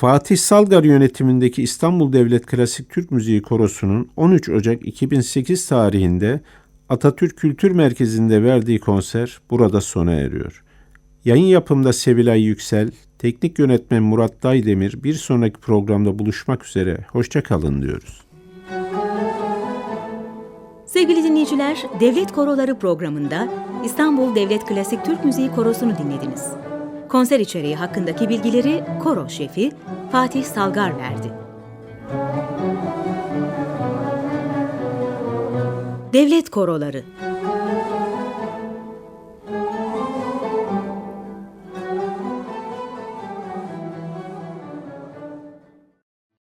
Fatih Salgar yönetimindeki İstanbul Devlet Klasik Türk Müziği Korosu'nun 13 Ocak 2008 tarihinde Atatürk Kültür Merkezi'nde verdiği konser burada sona eriyor. Yayın yapımda Sevilay Yüksel, teknik yönetmen Murat Daydemir bir sonraki programda buluşmak üzere. Hoşça kalın diyoruz. Sevgili dinleyiciler, Devlet Koroları programında İstanbul Devlet Klasik Türk Müziği Korosu'nu dinlediniz. Konser içeriği hakkındaki bilgileri koro şefi Fatih Salgar verdi. Devlet Koroları